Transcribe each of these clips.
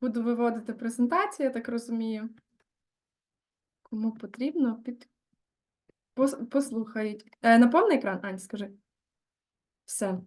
Буду виводити презентацію, я так розумію. Кому потрібно, під... пос- послухають. Е, на повний екран, Ань, скажи. Все.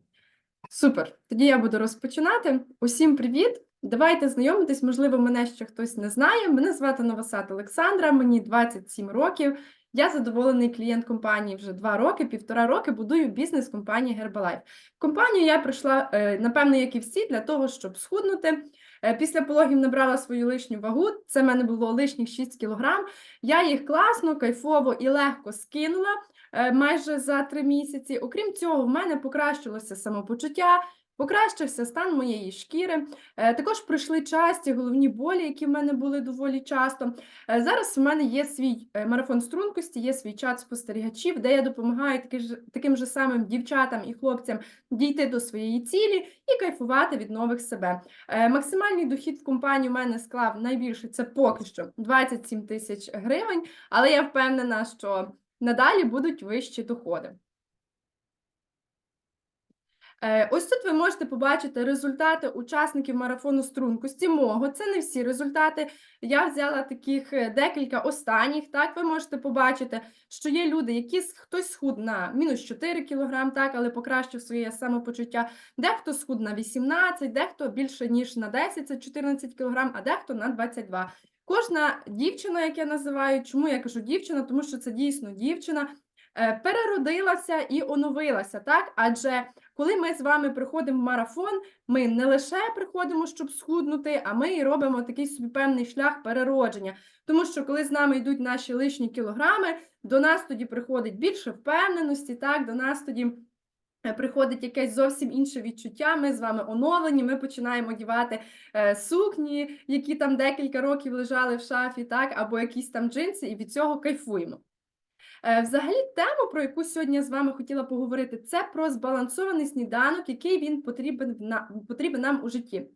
Супер. Тоді я буду розпочинати. Усім привіт! Давайте знайомитись, можливо, мене ще хтось не знає. Мене звати Новосад Олександра, мені 27 років. Я задоволений клієнт компанії вже два роки, півтора роки будую бізнес компанії Herbalife. В компанію я прийшла, е, напевно, як і всі, для того, щоб схуднути. Е, Після пологів набрала свою лишню вагу. Це в мене було лишніх 6 кілограм. Я їх класно, кайфово і легко скинула е, майже за три місяці. Окрім цього, в мене покращилося самопочуття. Покращився стан моєї шкіри. Е, Також пройшли часті головні болі, які в мене були доволі часто. Е, Зараз в мене є свій е, марафон стрункості, є свій чат спостерігачів, де я допомагаю таким же самим дівчатам і хлопцям дійти до своєї цілі і кайфувати від нових себе. Максимальний дохід в компанії у мене склав найбільше це поки що 27 тисяч гривень, але я впевнена, що надалі будуть вищі доходи. Е, Ось тут ви можете побачити результати учасників марафону стрункості мого. Це не всі результати. Я взяла таких е, декілька останніх. Так, ви можете побачити, що є люди, які хтось схуд на мінус 4 кг, так, але покращив своє самопочуття. Дехто схуд на 18, дехто більше ніж на 10, це 14 кг, а дехто на 22. Кожна дівчина, як я називаю, чому я кажу дівчина, тому що це дійсно дівчина. Е, Переродилася і оновилася, так? Адже коли ми з вами приходимо в марафон, ми не лише приходимо, щоб схуднути, а ми і робимо такий собі певний шлях переродження. Тому що коли з нами йдуть наші лишні кілограми, до нас тоді приходить більше впевненості, так, до нас тоді. е, Приходить якесь зовсім інше відчуття. Ми з вами оновлені. Ми починаємо одягати е, сукні, які там декілька років лежали в шафі, так, або якісь там джинси, і від цього кайфуємо. Е, Взагалі, тему, про яку сьогодні я з вами хотіла поговорити, це про збалансований сніданок, який він потрібен, потрібен нам у житті.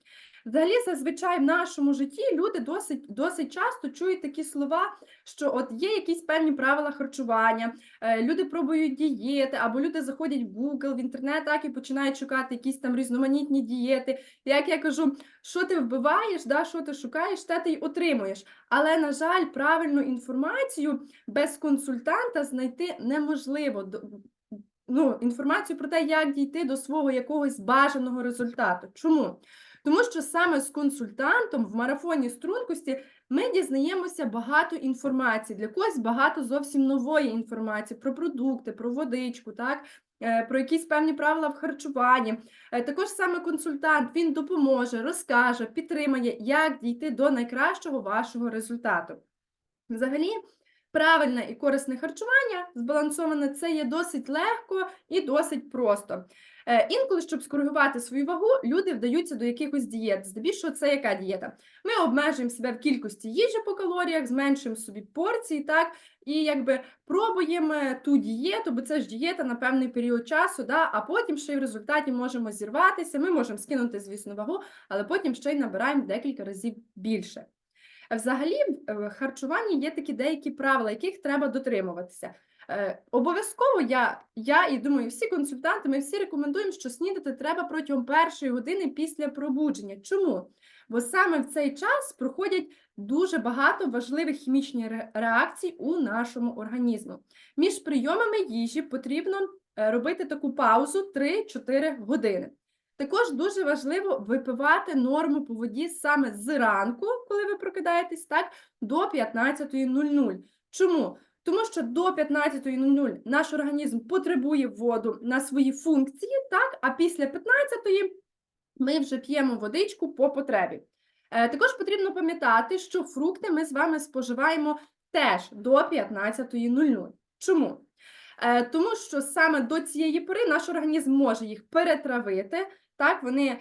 Взагалі, зазвичай в нашому житті люди досить, досить часто чують такі слова, що от є якісь певні правила харчування, е, люди пробують дієти, або люди заходять в Google, в інтернет, так і починають шукати якісь там різноманітні дієти. Як я кажу, що ти вбиваєш, да, що ти шукаєш, те ти й отримуєш. Але, на жаль, правильну інформацію без консультанта знайти неможливо. Ну, інформацію про те, як дійти до свого якогось бажаного результату. Чому? Тому що саме з консультантом в марафоні стрункості ми дізнаємося багато інформації, для когось багато зовсім нової інформації про продукти, про водичку, так? е, про якісь певні правила в харчуванні. Е, Також саме консультант він допоможе, розкаже, підтримає, як дійти до найкращого вашого результату. Взагалі, правильне і корисне харчування збалансоване це є досить легко і досить просто. Е, Інколи, щоб скоригувати свою вагу, люди вдаються до якихось дієт. Здебільшого, це яка дієта? Ми обмежуємо себе в кількості їжі по калоріях, зменшуємо собі порції, так, і якби пробуємо ту дієту, бо це ж дієта на певний період часу, да, а потім ще й в результаті можемо зірватися. Ми можемо скинути, звісно, вагу, але потім ще й набираємо декілька разів більше. Взагалі, в харчуванні є такі деякі правила, яких треба дотримуватися. Е, Обов'язково я, я і думаю, всі консультанти, ми всі рекомендуємо, що снідати треба протягом першої години після пробудження. Чому? Бо саме в цей час проходять дуже багато важливих хімічних реакцій у нашому організму. Між прийомами їжі потрібно е, робити таку паузу 3-4 години. Також дуже важливо випивати норму по воді саме зранку, коли ви прокидаєтесь, так, до 15.00. Чому? Тому що до 15.00 наш організм потребує воду на свої функції, так, а після 15.00 ми вже п'ємо водичку по потребі. Е, Також потрібно пам'ятати, що фрукти ми з вами споживаємо теж до 15.00. Чому? Е, Тому що саме до цієї пори наш організм може їх перетравити. Так, вони,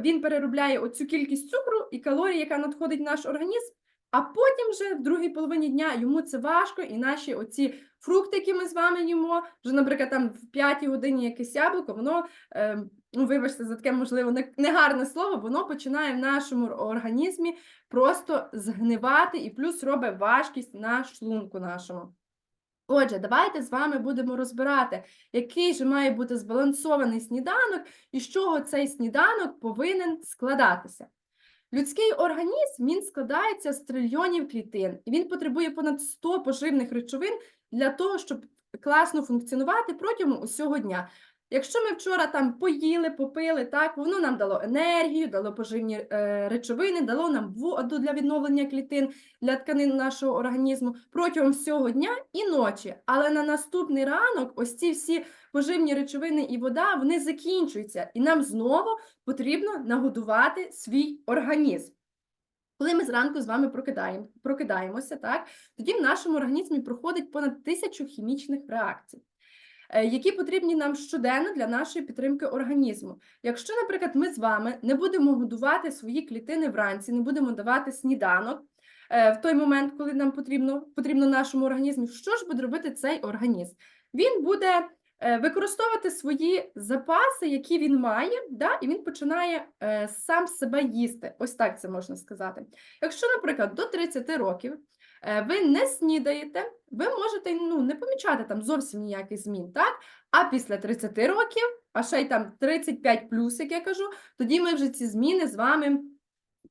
він переробляє оцю кількість цукру і калорій, яка надходить в наш організм, а потім вже в другій половині дня йому це важко, і наші оці фрукти, які ми з вами їмо, вже, наприклад, там в п'ятій годині якесь яблуко, воно, е, ну, вибачте за таке, можливо, негарне слово, воно починає в нашому організмі просто згнивати і плюс робить важкість на шлунку нашому. Отже, давайте з вами будемо розбирати, який же має бути збалансований сніданок і з чого цей сніданок повинен складатися. Людський організм він складається з трильйонів клітин, і він потребує понад 100 поживних речовин для того, щоб класно функціонувати протягом усього дня. Якщо ми вчора там поїли, попили, так воно нам дало енергію, дало поживні е, речовини, дало нам воду для відновлення клітин, для тканин нашого організму протягом всього дня і ночі. Але на наступний ранок ось ці всі поживні речовини і вода вони закінчуються, і нам знову потрібно нагодувати свій організм. Коли ми зранку з вами прокидаємо, прокидаємося, так, тоді в нашому організмі проходить понад тисячу хімічних реакцій, які потрібні нам щоденно для нашої підтримки організму. Якщо, наприклад, ми з вами не будемо годувати свої клітини вранці, не будемо давати сніданок е, в той момент, коли нам потрібно, потрібно нашому організму, що ж буде робити цей організм? Він буде е, використовувати свої запаси, які він має, да, і він починає е, сам себе їсти. Ось так це можна сказати. Якщо, наприклад, до 30 років е, ви не снідаєте, ви можете ну, не помічати там зовсім ніяких змін, так? А після 30 років, а ще й там 35 плюс, як я кажу, тоді ми вже ці зміни з вами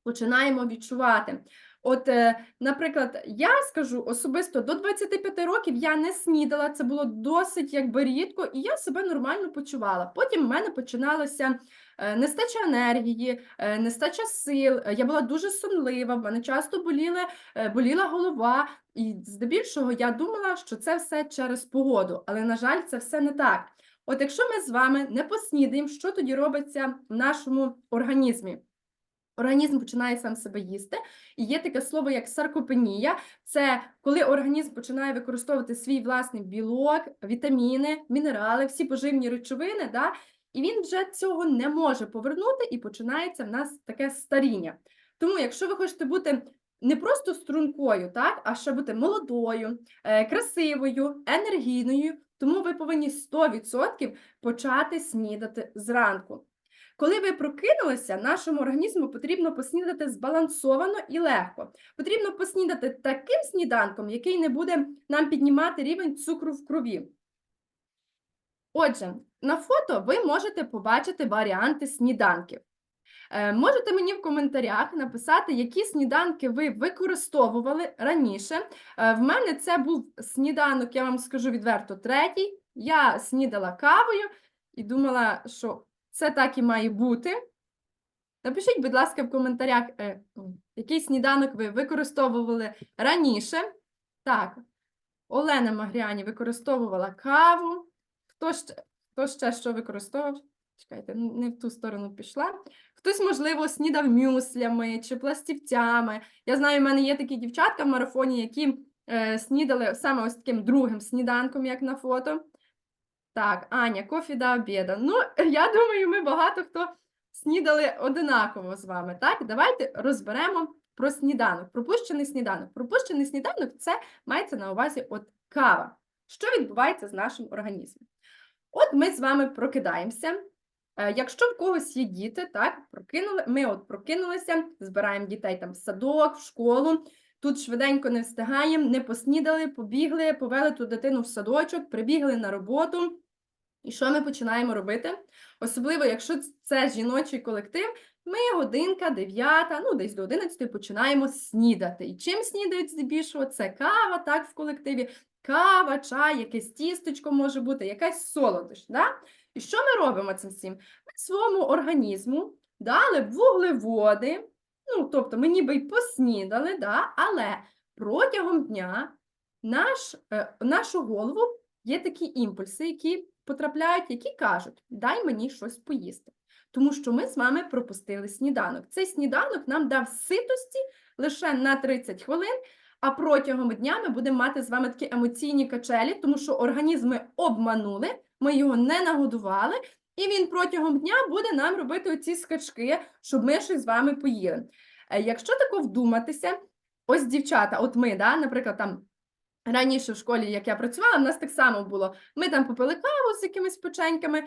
починаємо відчувати. От, е, наприклад, я скажу особисто до 25 років я не снідала, це було досить якби рідко, і я себе нормально почувала. Потім в мене починалося е, нестача енергії, е, нестача сил. е, Я була дуже сонлива, в мене часто боліли, е, боліла голова, і здебільшого я думала, що це все через погоду, але на жаль, це все не так. От якщо ми з вами не поснідаємо, що тоді робиться в нашому організмі? Організм починає сам себе їсти, і є таке слово, як саркопенія. Це коли організм починає використовувати свій власний білок, вітаміни, мінерали, всі поживні речовини, да, і він вже цього не може повернути, і починається в нас таке старіння. Тому, якщо ви хочете бути не просто стрункою, так, а ще бути молодою, е, красивою, енергійною, тому ви повинні 100% почати снідати зранку. Коли ви прокинулися, нашому організму потрібно поснідати збалансовано і легко. Потрібно поснідати таким сніданком, який не буде нам піднімати рівень цукру в крові. Отже, на фото ви можете побачити варіанти сніданків. Е, Можете мені в коментарях написати, які сніданки ви використовували раніше. Е, В мене це був сніданок, я вам скажу відверто, третій. Я снідала кавою і думала, що це так і має бути. Напишіть, будь ласка, в коментарях, е, який сніданок ви використовували раніше. Так, Олена Магряні використовувала каву. Хто ще, хто ще що використовував? Чекайте, не в ту сторону пішла. Хтось, можливо, снідав мюслями чи пластівцями. Я знаю, в мене є такі дівчатка в марафоні, які е, снідали саме ось таким другим сніданком, як на фото. Так, Аня, кофі до обіду. Ну, я думаю, ми багато хто снідали одинаково з вами. Так, давайте розберемо про сніданок. Пропущений сніданок. Пропущений сніданок це мається на увазі от кава. Що відбувається з нашим організмом? От ми з вами прокидаємося. Е, Якщо в когось є діти, так, прокинули, ми от прокинулися, збираємо дітей там в садок, в школу. Тут швиденько не встигаємо, не поснідали, побігли, повели ту дитину в садочок, прибігли на роботу. І що ми починаємо робити? Особливо, якщо це жіночий колектив, ми годинка, дев'ята, ну десь до 11 починаємо снідати. І чим снідають здебільшого? Це кава, так, в колективі, кава, чай, якесь тістечко може бути, якась солодощ. Да? І що ми робимо цим всім? Ми своєму організму дали вуглеводи, ну, тобто ми ніби й поснідали, да? але протягом дня наш, е, нашу голову є такі імпульси, які потрапляють, які кажуть, дай мені щось поїсти. Тому що ми з вами пропустили сніданок. Цей сніданок нам дав ситості лише на 30 хвилин, а протягом дня ми будемо мати з вами такі емоційні качелі, тому що організм ми обманули, ми його не нагодували, і він протягом дня буде нам робити оці скачки, щоб ми щось з вами поїли. Е, Якщо тако вдуматися, ось дівчата, от ми, да, наприклад, там раніше в школі, як я працювала, в нас так само було. Ми там попили каву з якимись печеньками,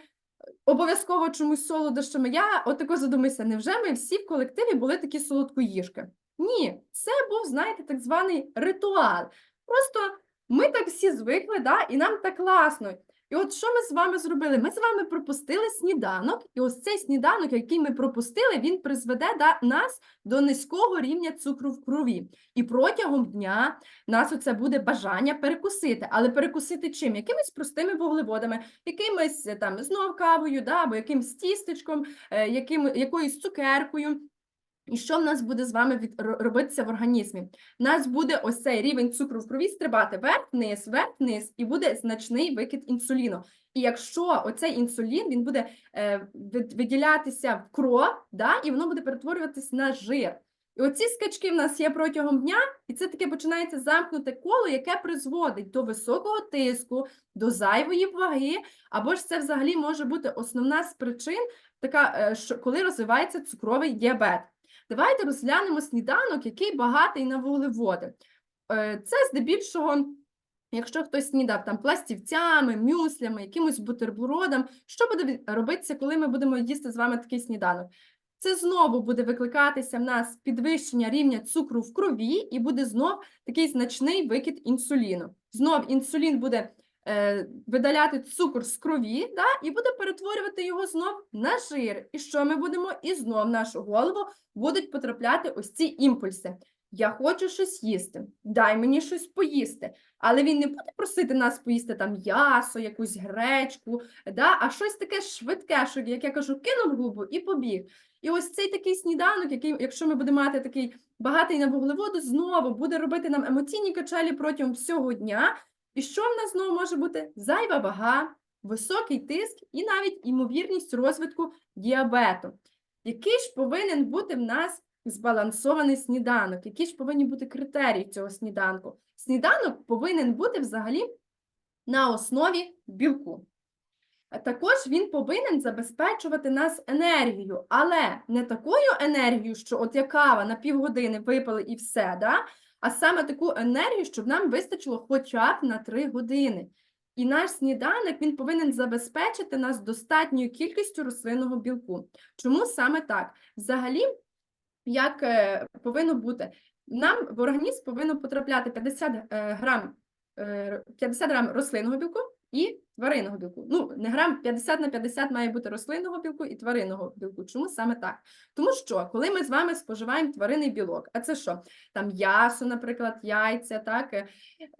обов'язково чомусь солодощами. Я отако задумаюся, невже ми всі в колективі були такі солодкоїжки? Ні, це був, знаєте, так званий ритуал. Просто ми так всі звикли, да, і нам так класно. І от що ми з вами зробили? Ми з вами пропустили сніданок, і ось цей сніданок, який ми пропустили, він призведе да, нас до низького рівня цукру в крові. І протягом дня нас оце буде бажання перекусити. Але перекусити чим? Якимись простими вуглеводами, якимись е, там знов кавою, да, або якимсь тістечком, е, яким, якоюсь цукеркою. І що в нас буде з вами від, робитися в організмі? У нас буде ось цей рівень цукру в крові стрибати вверх-вниз, вверх-вниз, і буде значний викид інсуліну. І якщо оцей інсулін він буде е, виділятися в кров, да, і воно буде перетворюватись на жир. І оці скачки в нас є протягом дня, і це таке починається замкнуте коло, яке призводить до високого тиску, до зайвої ваги, або ж це взагалі може бути основна з причин, така, е, що коли розвивається цукровий діабет. Давайте розглянемо сніданок, який багатий на вуглеводи. Е, Це здебільшого, якщо хтось снідав там пластівцями, мюслями, якимось бутербродом, що буде робитися, коли ми будемо їсти з вами такий сніданок? Це знову буде викликатися в нас підвищення рівня цукру в крові, і буде знов такий значний викид інсуліну. Знов інсулін буде видаляти цукор з крові, да, і буде перетворювати його знов на жир. І що ми будемо? І знов нашу голову будуть потрапляти ось ці імпульси. Я хочу щось їсти, дай мені щось поїсти. Але він не буде просити нас поїсти там м'ясо, якусь гречку, да? а щось таке швидке, що, як я кажу, кинув губу і побіг. І ось цей такий сніданок, який, якщо ми будемо мати такий багатий на вуглеводи, знову буде робити нам емоційні качелі протягом всього дня. І що в нас знову може бути? Зайва вага, високий тиск і навіть ймовірність розвитку діабету. Який ж повинен бути в нас збалансований сніданок? Які ж повинні бути критерії цього сніданку? Сніданок повинен бути взагалі на основі білку. Також він повинен забезпечувати нас енергією, але не такою енергією, що от як кава на півгодини випили і все, да? А саме таку енергію, щоб нам вистачило хоча б на 3 години. І наш сніданок він повинен забезпечити нас достатньою кількістю рослинного білку. Чому саме так? Взагалі, як е, повинно бути? Нам в організм повинно потрапляти 50 е, грам, е, 50 грам рослинного білку і тваринного білку. Ну, не грам 50 на 50 має бути рослинного білку і тваринного білку. Чому саме так? Тому що, коли ми з вами споживаємо тваринний білок, а це що? Там м'ясо, наприклад, яйця, так, е,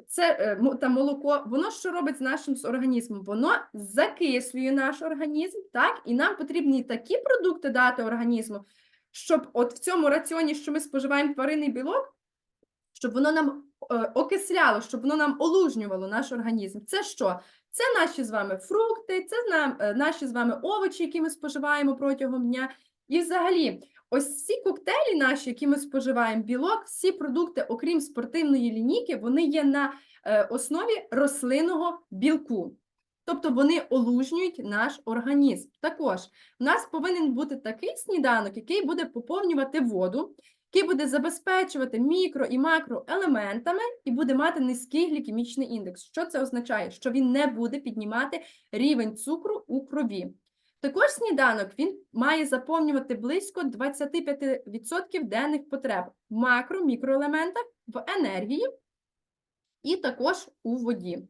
це е, там молоко, воно що робить з нашим організмом? Воно закислює наш організм, так, і нам потрібні такі продукти дати організму, щоб от в цьому раціоні, що ми споживаємо тваринний білок, щоб воно нам окисляло, щоб воно нам олужнювало наш організм. Це що? Це наші з вами фрукти, це е, наші з вами овочі, які ми споживаємо протягом дня. І взагалі, ось ці коктейлі наші, які ми споживаємо, білок, всі продукти, окрім спортивної лінійки, вони є на е, основі рослинного білку. Тобто вони олужнюють наш організм. Також у нас повинен бути такий сніданок, який буде поповнювати воду, який буде забезпечувати мікро і макроелементами і буде мати низький глікемічний індекс. Що це означає? Що він не буде піднімати рівень цукру у крові. Також сніданок він має заповнювати близько 25% денних потреб в макро, мікроелементах, в енергії і також у воді.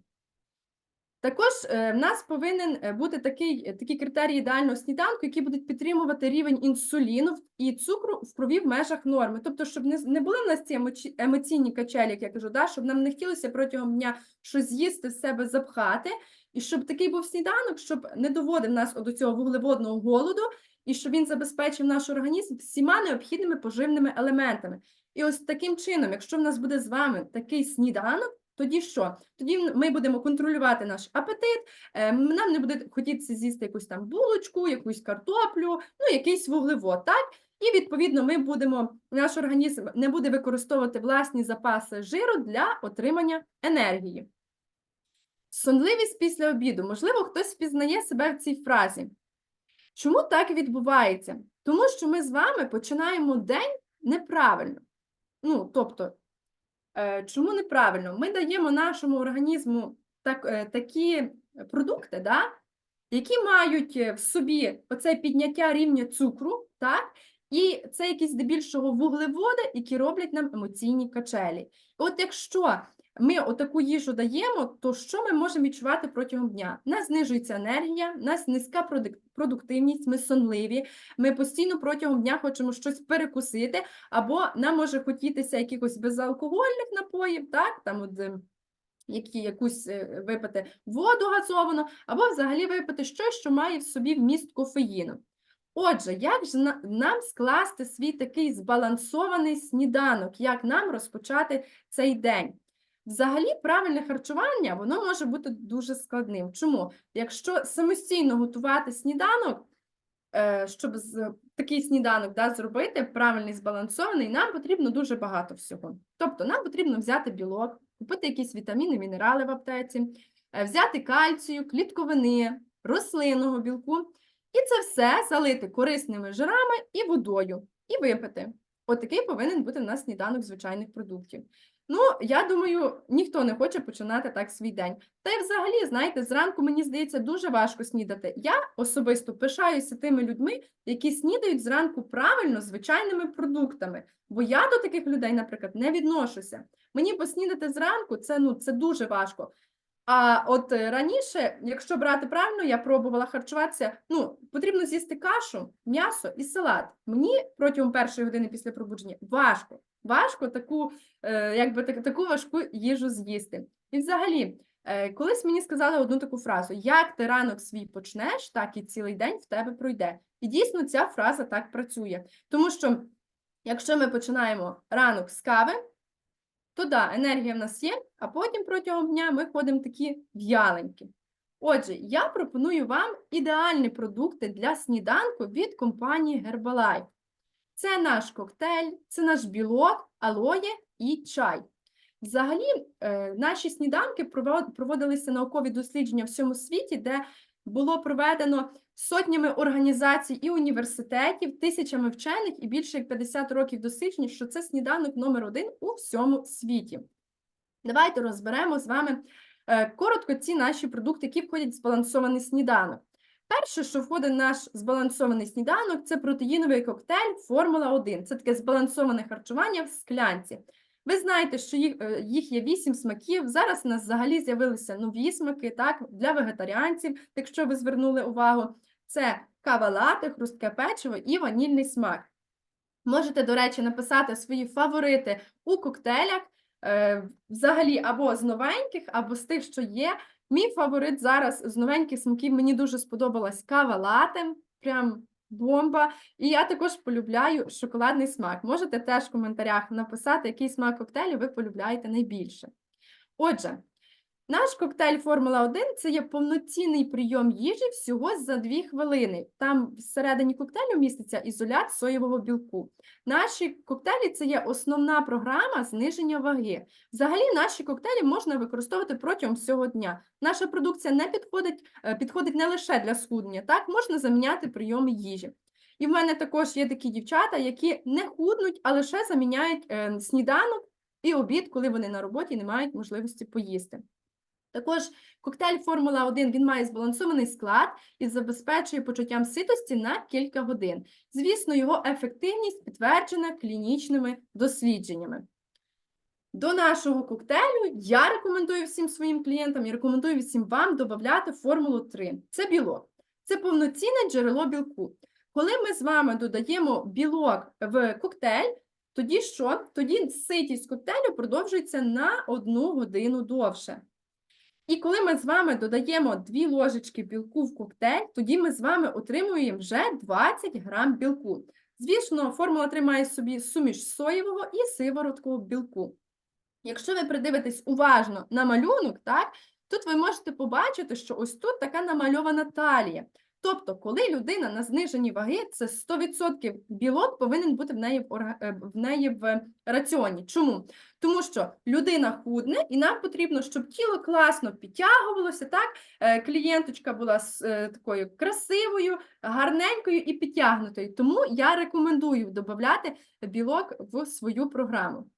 Також е, в нас повинен е, бути такий, такі критерії ідеального сніданку, які будуть підтримувати рівень інсуліну і цукру в крові в межах норми. Тобто, щоб не, з- не були в нас ці емоці- емоційні качелі, як я кажу, да? щоб нам не хотілося протягом дня щось з'їсти, в себе запхати, і щоб такий був сніданок, щоб не доводив нас до цього вуглеводного голоду, і щоб він забезпечив наш організм всіма необхідними поживними елементами. І ось таким чином, якщо в нас буде з вами такий сніданок, тоді що? Тоді ми будемо контролювати наш апетит, е, нам не буде хотітися з'їсти якусь там булочку, якусь картоплю, ну якийсь вуглевод, так? І відповідно ми будемо, наш організм не буде використовувати власні запаси жиру для отримання енергії. Сонливість після обіду. Можливо, хтось впізнає себе в цій фразі. Чому так відбувається? Тому що ми з вами починаємо день неправильно. Ну, тобто, чому неправильно? Ми даємо нашому організму так, е, такі продукти, да, які мають е, в собі оце підняття рівня цукру, так, і це якісь здебільшого вуглеводи, які роблять нам емоційні качелі. От якщо ми отаку їжу даємо, то що ми можемо відчувати протягом дня? У нас знижується енергія, у нас низька продуктивність, ми сонливі, ми постійно протягом дня хочемо щось перекусити, або нам може хотітися якихось безалкогольних напоїв, так, там от, е, які, якусь е, випити воду газовану, або взагалі випити щось, що має в собі вміст кофеїну. Отже, як ж нам скласти свій такий збалансований сніданок, як нам розпочати цей день? Взагалі, правильне харчування воно може бути дуже складним. Чому? Якщо самостійно готувати сніданок, е, щоб такий сніданок да, зробити правильний, збалансований, нам потрібно дуже багато всього. Тобто, нам потрібно взяти білок, купити якісь вітаміни, мінерали в аптеці, е, взяти кальцію, клітковини, рослинного білку, і це все залити корисними жирами і водою, і випити. Отакий повинен бути в нас сніданок звичайних продуктів. Ну, я думаю, ніхто не хоче починати так свій день. Та й взагалі, знаєте, зранку мені здається дуже важко снідати. Я особисто пишаюся тими людьми, які снідають зранку правильно звичайними продуктами. Бо я до таких людей, наприклад, не відношуся. Мені поснідати зранку це ну це дуже важко. А от е, раніше, якщо брати правильно, я пробувала харчуватися. Ну, потрібно з'їсти кашу, м'ясо і салат. Мені протягом першої години після пробудження важко. Важко таку, е, якби так, таку важку їжу з'їсти. І взагалі, е, колись мені сказали одну таку фразу: як ти ранок свій почнеш, так і цілий день в тебе пройде. І дійсно ця фраза так працює. Тому що, якщо ми починаємо ранок з кави, то да, енергія в нас є, а потім протягом дня ми ходимо такі в'яленькі. Отже, я пропоную вам ідеальні продукти для сніданку від компанії Herbalife. Це наш коктейль, це наш білок, алоє і чай. Взагалі, е, наші сніданки проводилися наукові дослідження в всьому світі, де було проведено сотнями організацій і університетів, тисячами вчених і більше як 50 років досліджень, що це сніданок номер один у всьому світі. Давайте розберемо з вами е, коротко ці наші продукти, які входять в збалансований сніданок. Перше, що входить в наш збалансований сніданок, це протеїновий коктейль Формула 1. Це таке збалансоване харчування в склянці. Ви знаєте, що їх, е, їх є вісім смаків. Зараз у нас взагалі з'явилися нові смаки, так, для вегетаріанців, якщо ви звернули увагу. Це кава лате, хрустке печиво і ванільний смак. Можете, до речі, написати свої фаворити у коктейлях, е, взагалі або з новеньких, або з тих, що є. Мій фаворит зараз з новеньких смаків мені дуже сподобалась кава лате, прям бомба. І я також полюбляю шоколадний смак. Можете теж в коментарях написати, який смак коктейлю ви полюбляєте найбільше. Отже, наш коктейль Формула 1 це є повноцінний прийом їжі всього за 2 хвилини. Там всередині коктейлю міститься ізолят соєвого білку. Наші коктейлі це є основна програма зниження ваги. Взагалі, наші коктейлі можна використовувати протягом всього дня. Наша продукція не підходить, е, підходить не лише для схуднення, так можна заміняти прийоми їжі. І в мене також є такі дівчата, які не худнуть, а лише заміняють е, сніданок і обід, коли вони на роботі не мають можливості поїсти. Також коктейль Формула 1 він має збалансований склад і забезпечує почуттям ситості на кілька годин. Звісно, його ефективність підтверджена клінічними дослідженнями. До нашого коктейлю я рекомендую всім своїм клієнтам і рекомендую всім вам додати формулу 3. Це білок. Це повноцінне джерело білку. Коли ми з вами додаємо білок в коктейль, тоді що? Тоді ситість коктейлю продовжується на одну годину довше. І коли ми з вами додаємо 2 ложечки білку в коктейль, тоді ми з вами отримуємо вже 20 грам білку. Звісно, формула тримає собі суміш соєвого і сивороткового білку. Якщо ви придивитесь уважно на малюнок, так, тут ви можете побачити, що ось тут така намальована талія. Тобто, коли людина на зниженні ваги, це 100% білок повинен бути в неї в, е, в неї в раціоні. Чому? Тому що людина худне, і нам потрібно, щоб тіло класно підтягувалося, так? Е, Клієнточка була е, такою красивою, гарненькою і підтягнутою. Тому я рекомендую додати білок в свою програму.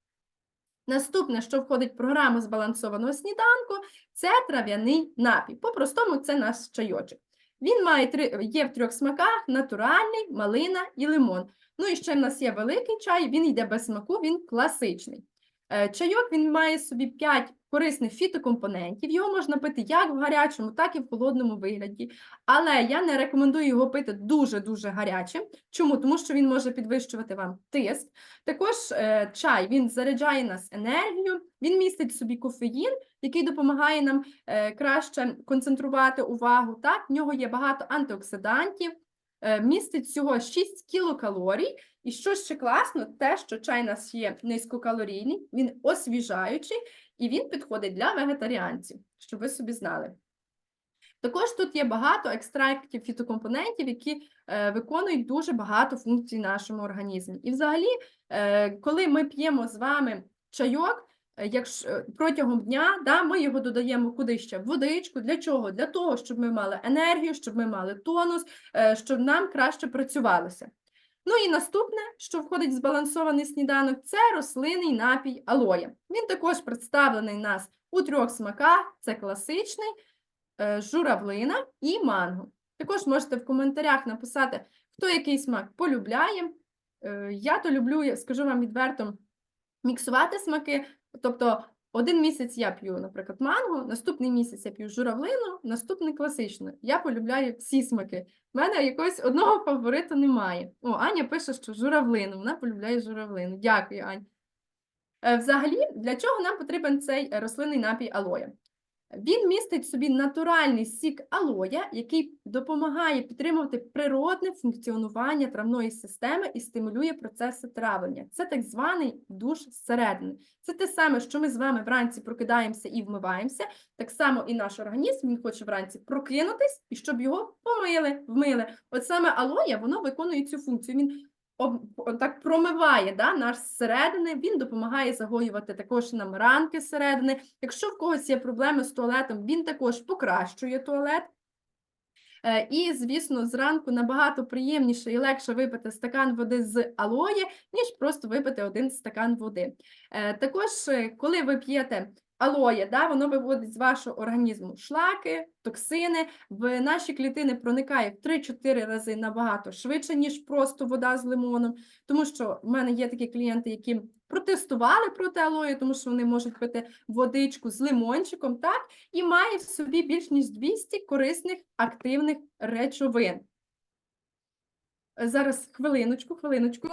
Наступне, що входить в програму збалансованого сніданку, це трав'яний напій. По-простому, це наш чайочок. Він має три, є в трьох смаках: натуральний, малина і лимон. Ну і ще в нас є великий чай, він йде без смаку, він класичний. Е, Чайок він має собі 5 корисних фітокомпонентів. Його можна пити як в гарячому, так і в холодному вигляді. Але я не рекомендую його пити дуже-дуже гарячим. Чому? Тому що він може підвищувати вам тиск. Також е, чай він заряджає нас енергію, він містить собі кофеїн, який допомагає нам е, краще концентрувати увагу. Так, в нього є багато антиоксидантів, е, містить всього 6 кілокалорій. І що ще класно, те, що чай у нас є низькокалорійний, він освіжаючий і він підходить для вегетаріанців, щоб ви собі знали. Також тут є багато екстрактів фітокомпонентів, які е, виконують дуже багато функцій в нашому організмі. І взагалі, е, коли ми п'ємо з вами чайок, е, якщо е, протягом дня, да, ми його додаємо куди ще? Водичку. Для чого? Для того, щоб ми мали енергію, щоб ми мали тонус, е, щоб нам краще працювалося. Ну і наступне, що входить в збалансований сніданок, це рослинний напій алоє. Він також представлений у нас у трьох смаках: це класичний, е, журавлина і манго. Також можете в коментарях написати, хто який смак полюбляє. Е, Я то люблю, скажу вам відверто, міксувати смаки. Тобто один місяць я п'ю, наприклад, манго, наступний місяць я п'ю журавлину, наступний класичну. Я полюбляю всі смаки. У мене якогось одного фавориту немає. О, Аня пише, що журавлину. Вона полюбляє журавлину. Дякую, Ань. Е, Взагалі, для чого нам потрібен цей е, рослинний напій алоя? Він містить в собі натуральний сік алоя, який допомагає підтримувати природне функціонування травної системи і стимулює процеси травлення. Це так званий душ зсередини. Це те саме, що ми з вами вранці прокидаємося і вмиваємося. Так само і наш організм він хоче вранці прокинутись і щоб його помили, вмили. От саме алоя воно виконує цю функцію. Він так промиває да, наш зсередини, він допомагає загоювати також нам ранки зсередини. Якщо в когось є проблеми з туалетом, він також покращує туалет. Е, І, звісно, зранку набагато приємніше і легше випити стакан води з алоє, ніж просто випити один стакан води. Е, Також, е, коли ви п'єте алоє, да, воно виводить з вашого організму шлаки, токсини, в наші клітини проникає в 3-4 рази набагато швидше, ніж просто вода з лимоном. Тому що в мене є такі клієнти, які протестували проти алою, тому що вони можуть пити водичку з лимончиком, так, і має в собі більш ніж 200 корисних активних речовин. Зараз хвилиночку, хвилиночку.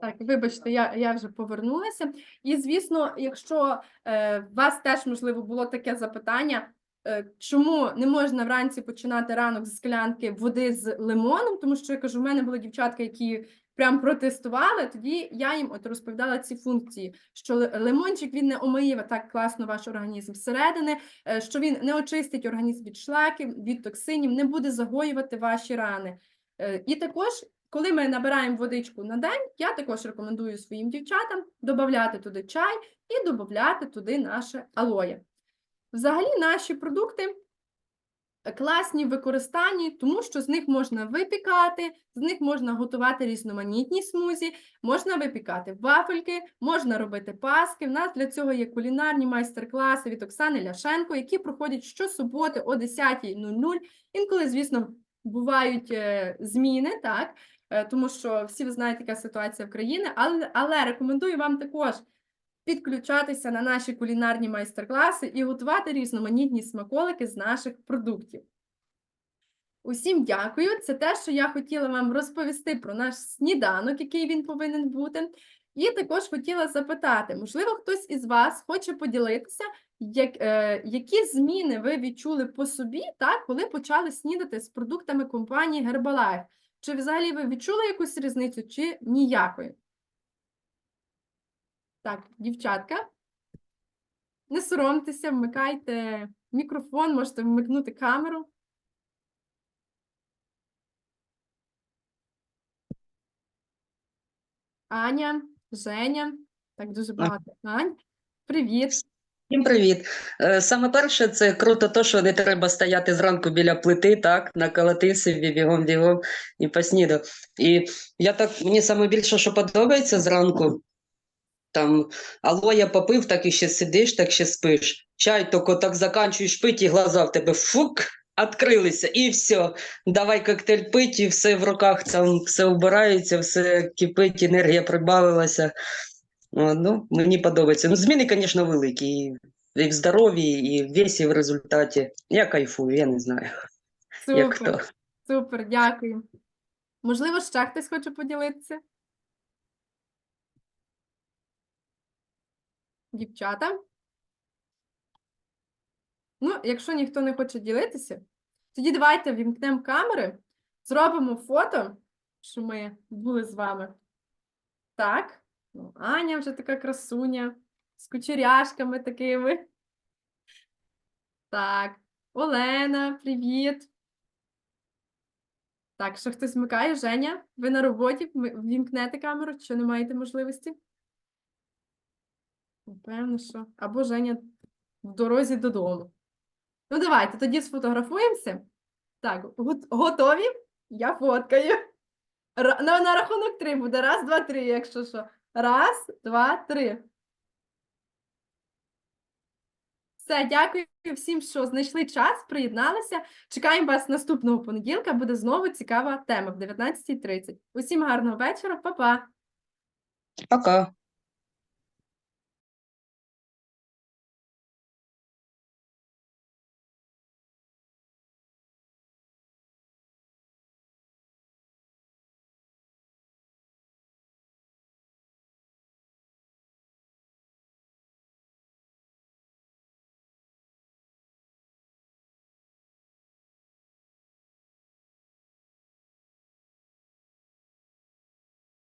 Так, вибачте, я, я вже повернулася. І, звісно, якщо е, вас теж, можливо, було таке запитання, е, чому не можна вранці починати ранок з склянки води з лимоном, тому що я кажу, в мене були дівчатка, які прям протестували, тоді я їм от розповідала ці функції, що лимончик він не омиє так класно ваш організм зсередини, е, що він не очистить організм від шлаків, від токсинів, не буде загоювати ваші рани. Е, І також коли ми набираємо водичку на день, я також рекомендую своїм дівчатам додати туди чай і додати туди наше алоє. Взагалі, наші продукти класні в використанні, тому що з них можна випікати, з них можна готувати різноманітні смузі, можна випікати вафельки, можна робити паски. В нас для цього є кулінарні майстер-класи від Оксани Ляшенко, які проходять щосуботи о 10.00. Інколи, звісно, бувають е, зміни, так, тому що всі ви знаєте, яка ситуація в країні, але, але рекомендую вам також підключатися на наші кулінарні майстер-класи і готувати різноманітні смаколики з наших продуктів. Усім дякую. Це те, що я хотіла вам розповісти про наш сніданок, який він повинен бути. І також хотіла запитати, можливо, хтось із вас хоче поділитися, як, е, які зміни ви відчули по собі, так, коли почали снідати з продуктами компанії Herbalife? Чи взагалі ви відчули якусь різницю, чи ніякої? Так, дівчатка, не соромтеся, вмикайте мікрофон, можете вмикнути камеру. Аня, Женя, так дуже багато. Ань, привіт. Всім привіт. Е, Саме перше, це круто, то, що не треба стояти зранку біля плити, так, наколоти бігом бігом і посніду. І я так, мені саме більше, що подобається зранку, Там алоя попив, так і ще сидиш, так ще спиш. Чай тільки так заканчуєш пити, і глаза в тебе фук, відкрилися, і все. Давай коктейль пити, і все в руках там все вбирається, все кипить, енергія прибавилася. Ну, мені подобається. Ну, зміни, звісно, великі. І, в здоров'ї, і в весі в результаті. Я кайфую, я не знаю, як хто. Супер, супер, дякую. Можливо, ще хтось хоче поділитися? Дівчата? Ну, якщо ніхто не хоче ділитися, тоді давайте вімкнемо камери, зробимо фото, що ми були з вами. Так, ну, Аня вже така красуня, з кучеряшками такими. Так, Олена, привіт. Так, що хтось вмикає? Женя, ви на роботі? Вімкнете камеру, чи не маєте можливості? Напевно, що. Або Женя в дорозі додому. Ну, давайте, тоді сфотографуємося. Так, готові? Я фоткаю. На, на рахунок три буде. Раз, два, три, якщо що. Раз, два, три. Все, дякую всім, що знайшли час, приєдналися. Чекаємо вас наступного понеділка. Буде знову цікава тема в 19.30. Усім гарного вечора, па-па! Пока.